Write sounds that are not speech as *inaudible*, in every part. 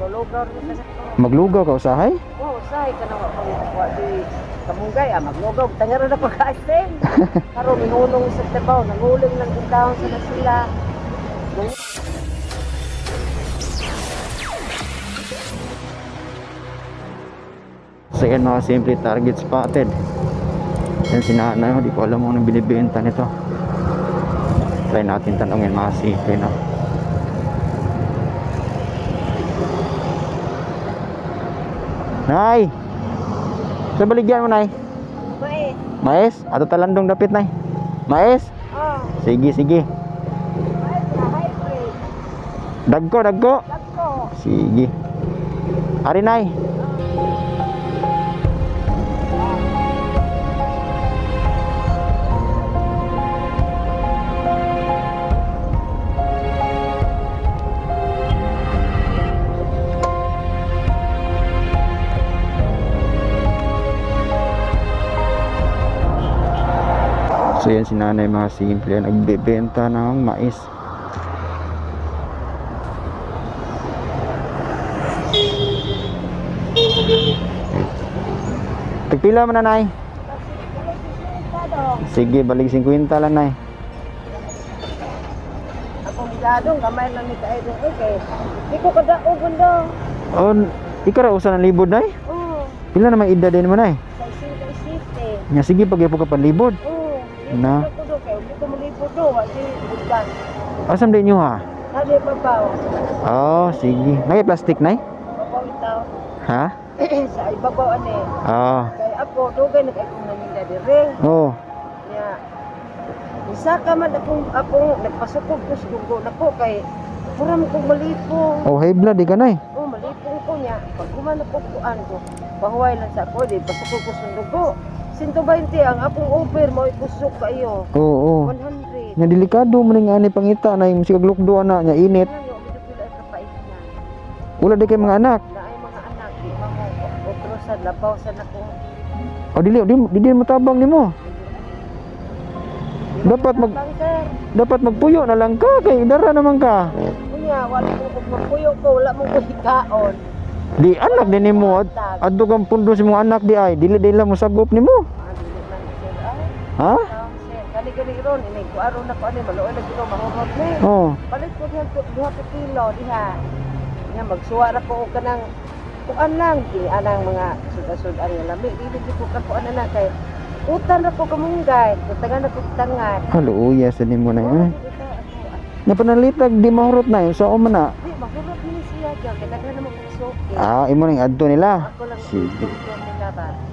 Rin sa. Maglugaw ka usahay? Oo, say ka na wa wa di kamunggay ah maglugaw tangara na pag-asin. *laughs* Karon minulong sa tabaw, nanguling lang yung taon sa na sila. So yan mga simple target spotted. Yan si nanay, di ko alam kung anong binibenta nito. Try natin tanongin mga simple na. Nay! Sa baligyan mo, Nay? May, Mais? Ato talandong dapit, Nay. Mais? oh, Sige, sige. na hybrid. Dagko, dagko. Lagko. Sige. Ari, Nay. So yan si nanay mga simple nagbebenta ng mais. Tagpila mo na nay. Sige, balik 50 lang nay. Ako miladong gamay lang ni dong okay. Di ko kada ugon do. Oh, ikaw ra usa ng libod nay. Oh, Pila naman edad din mo nay? sa single city. Nya sige pag ipo ka panlibod. Oh, Na? Ko ko. Asam din nyo ha? Nadi babaw. Oh, sige. Nay plastic nay? Babaw itaw. Ha? *clears throat* sa ibabaw ani. Oh. Kay ako dugay nag akong naminda dire. Oh. Isa ka man akong akong nagpasukog ko sa dugo nako kay Puram ko malipo. Oh, high blood di ka nay. Oh, malipong ko niya. Pag kumana ko kuan ko, pahuway lang sa ako, di pasok ko sa dugo. 120 ang akong offer mo ikusok kayo. Oo, oh, 100. Nya delikado man nga ani pangita nay musik glukdo ana nya init. Ano, medyo pila ka pait niya. Wala di kay mga anak. Na ay mga anak, di otro sa labaw sa nakong Oh, dili di, di, di matabang nimo. Dapat mag dapat magpuyo na lang ka kay dara naman ka. Kunya, wala ko magpuyo ko, wala mo ko hikaon. Di anak din nimo ad adto kang pundo sa mga anak di ay dili dili mo sagop nimo. Ah, Ha? sir. Kani-kani ron, ini ko aron na ko ani maluoy na gino mahurot ni. Oh. Palit ko diha duha ka kilo diha. Nga magsuwa ra ko kanang kuan lang di anang mga sud-sud ang lami dili di ko ka kuan na kay utan ra ko kamunggay, kutangan ako tangan. Halo uya sa nimo na eh. Napanalitag di mahurot na yun. So, man na. Di mahurot ni siya diyan kay daghan na mo. Ah, imo ning adto nila. Sige.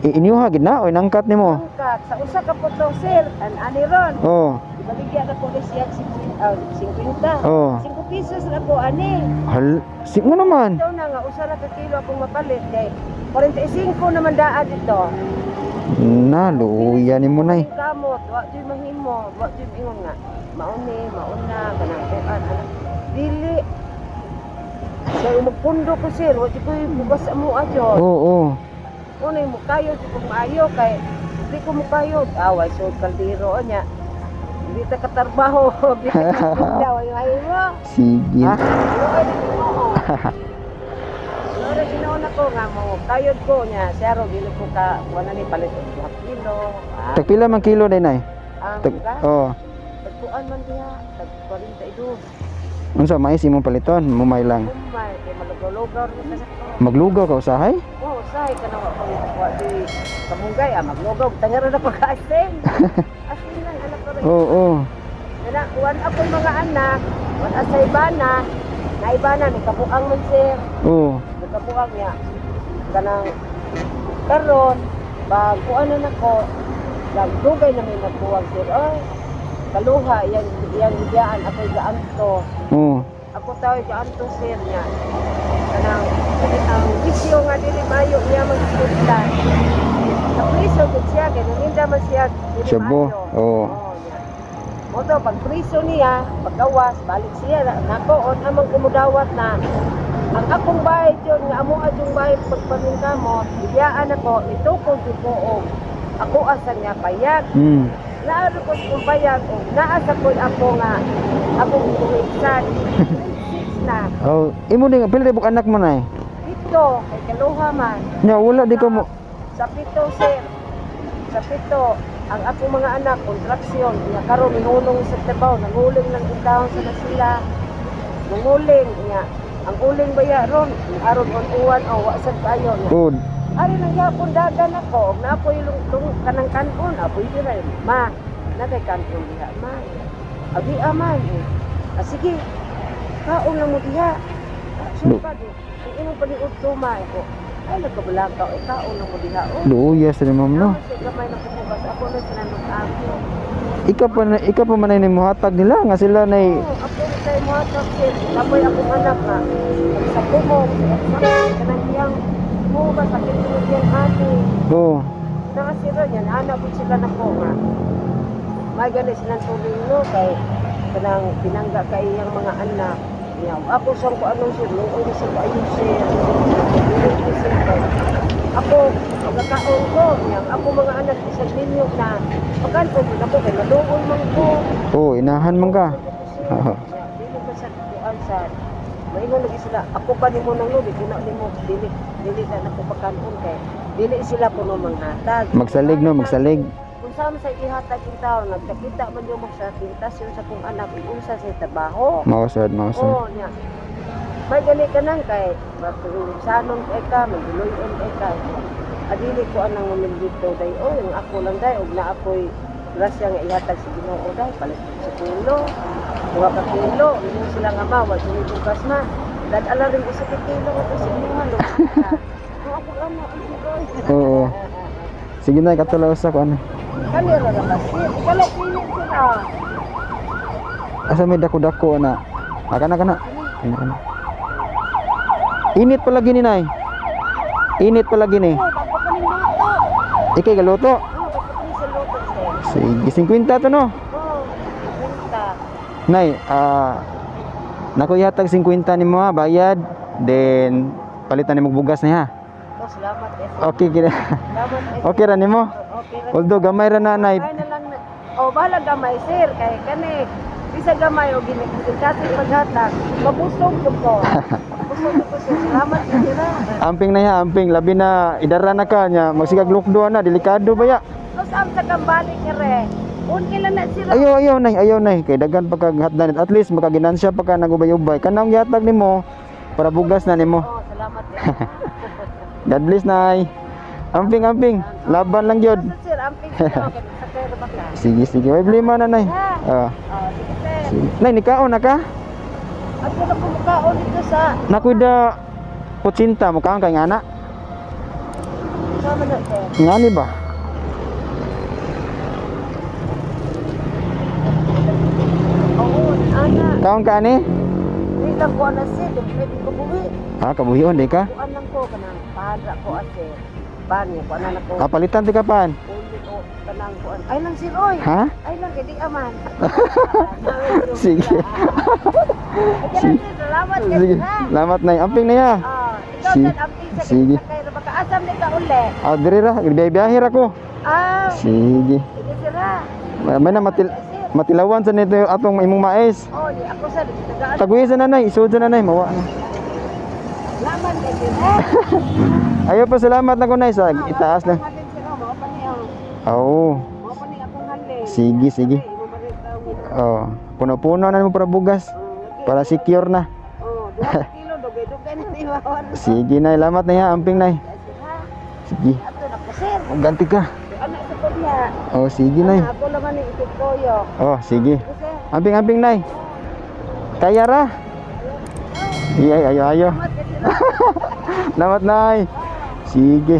inyuha gid na oy nangkat nimo. Angkat sa usa ka putong sir, an ani ron. Oh. Ibaligya na ko siya 50. Oh. 5 pesos na ko ani. Hal, si mo naman. Ito na nga, usa na ka kilo akong mapalit kay 45 naman daan dito. Na, luya nimo nay. Kamot, wa di mahimo, wa di ingon nga. Mauni, mauna, kanang kuan. Dili. So, magpundo ko sir, wa di ko bugas sa mo adyo. Oo, oh, Unay mo kayo, di ko maayo kay di ko mo kayo. Away, so kaldero niya. Hindi ta katarbaho, *laughs* di ka katarbaho, yung mo. Sige. Ha? Luoy na di mo. Lore ginauna ko nga mo kayod ko niya sero dili ko ka wala ni palit og 2 kilo. Ah, Tagpila man kilo day nay. ang Tag ka oh. tagpuan man diha tag 42. Unsa mais imong paliton? Mumay lang. Umay kay malugaw-lugaw rin sa ko. Maglugaw ka usahay? Oh, say ka na wa wa di kamunggay ah maglugaw tangara na pag-asin. *laughs* Asin lang anak ko. Oo, oh, Nana, wan ako mga anak, wan asay bana, na ibana ni kabuang man sir. oh. nagkabuang niya kanang karon pag kuan na nako nagdugay na may nagbuwag sir ay kaluha yan yan giyaan ako gaanto Oh. ako tawag gaanto sir niya kanang ang bisyo nga dili mayo niya magsultan sa priso gud siya kay numinda man siya dili bo, maayo. oo. niya. Moto pag priso niya pagkawas balik siya nako on amang kumudawat na ang akong bahay yun, nga amo adyung bahay pagpanin kamo, bigyan ako, ito ko og ako asa nga payag. Hmm. Naaro ko kung naasa ko ako nga akong kuwiksan. Grade 6 na. Oh, imo din pila buk anak mo nay? pito, kay kaluha man. Nya wala di ka mo. Sa pito, sir. Sa pito, ang akong mga anak, kontraksyon, nga karon ihulong sa trabaho, nanguling lang itahon sa na sila. Nanguling, nga. Ang uling baya ron, aron on uwan, o wasan kayo. nga. Good. Ari nang yapon dagan ako, og naapoy lung lung kanang kanon, apoy dire. Ma, nagay kanon diha, ma. Abi aman. Ah, sige. Kaon lang mo diha. Sumpad. Ang imo pa ni utuma ko. Ay nagkabulaka, ay kaon lang mo diha. Oh, Luya sa ni ma'am no. Ako siya gamay na kubukas. Ako na sinanong ako. Ika pa na ika pa man ni muhatag nila nga sila na Oh, ako na mo atap sir. Kapoy akong anak nga. Sa kumong, sa kanang ba sakit mo yan ani. oh. Nakasira yan, anak po sila na po nga. May gani silang tuloy no, kay kanang pinangga kay iyang mga anak. Niya, ako sa ko anong sir, nung uli sa ko ayun sir. Ako, pagkakaon ko, niya, ako mga anak, isang ninyo na, na ko, kay naluon man ko. Oh, inahan man ka. Oo. Dili ko sa kuan sa Maingon lagi sila, ako pa ni mo nang luli, dili ni mo, dili, dili na nako pagkanon kay. Dili sila puno manghatag. Magsalig no, magsalig. Kung saan sa ihatag yung tao, nagkakita man yung sa tintasyon sa kong anak, unsa sa trabaho. Mausad, mausad. Oo, niya. May gani ka nang kay, batong sanong kay ka, may giloyon kay ka. Adili ko anang mamin dito, day, oh, yung ako lang day, og na ako'y grasya nga ihatag sa ginoo day, palit sa kilo. Duha ka kilo, yung sila nga ma, wag yung bukas na. Dadala rin isa ka kilo ko sa inyo. Kung ako lang na, Oo. Sige na katulaw sa ko ano. Kanira na kasi, kalok pili sila. Asa may dako-dako na. Aka na kana. Kana kana. Init pala gini nay. Init pala gini. Ikay galuto. Sige, 50 to no. Nay, ah Naku yatag 50 ni mo ha, bayad. Then palitan ni mo bugas ni ha. Oh, salamat eh. Okay. Salamat eh. Okay ra nimo. Okay ra. Although gamay ra na nay. Oh, bahala gamay sir kay kani. Bisa gamay o ginigil kasi paghatag. Mabusog ko. Salamat ah. Amping na ya, amping labi na idara na ka nya magsigag lukdo na delikado ba ya? Tapos ang sa kambalik kere. Ayaw ayaw nay, ayaw nay kay daghan pa kag hatdan at least makaginansya pa ka nagubay-ubay. Kanang yatag nimo para bugas na nimo. Oh, salamat. *laughs* God bless nay. Amping amping, laban lang gyud. *laughs* Sige sige, may problema na nay. Ah, sige sir. sige. Nay nikaon na ka? Ako na pumukaon dito sa Nakuda kutsinta mo kang kay sama na. Ngani ba? Oo, Kaon ka ani? Hindi lang ko na sir. Kung pwede ko buwi. Ah, kabuhion di ka? Kuan lang ko kanang padra ko ate. Bani ko ana ko. Kapalitan ti kapan. Ulit o kanang kuan. Ay lang sir oy. Ha? Ay lang kay di aman. *laughs* Sige. Sige. Salamat kay Sige. ha. Salamat nay. Amping na ya. Ah, ikaw sad amping sa Sige. asam ni ka uli. Ah, diri ra, biyahe ra ko. Ah, Sige. sige sir ha. May na matil. Matilawan sa nito yung atong imong mais. Oh, di ako sa tagaan. Taguya sa nanay, isud sa nanay, mawa na. Salamat sir ha. *laughs* Ayaw pa salamat na ko nay sa itaas na. Oh, niya. Oo. Halin. Sige, sige. Oh, puno-puno na mo para bugas para secure na. Oh, dua ka kilo na. *laughs* Sige nay, lamat na ya, amping? Sige. Na sir. Ganti ka. Oh, sige nay. Ako naman ni ikot koyo. Oh, sige. Amping nay. Kaya ra. Iya, ayo ayo. Lamat *laughs* nay. Sige.